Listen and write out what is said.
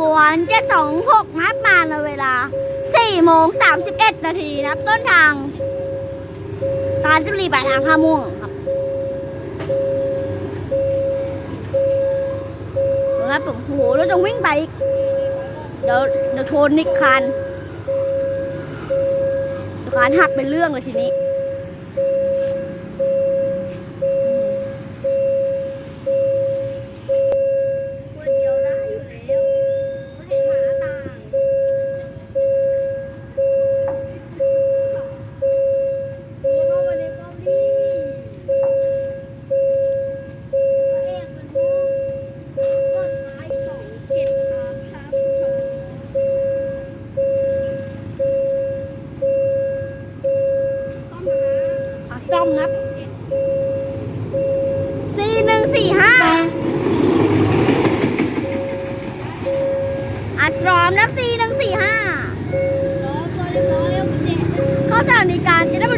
บวน726นับมาในเวลา4โมง31 นาทีนับต้นทางกาญจนบุรีปลายทางท่าม่วงครับแล้วผมโหเราจะวิ่งไปอีกเดี๋ยวเดี๋ยวชนนิกคันคันหักเป็นเรื่องเลยทีนี้ สต้อมครับสี่หนึ่งสี่ห้าอัสตรอมนับสี่หนึ่งสี่ห้าเขาจากดีการจะได้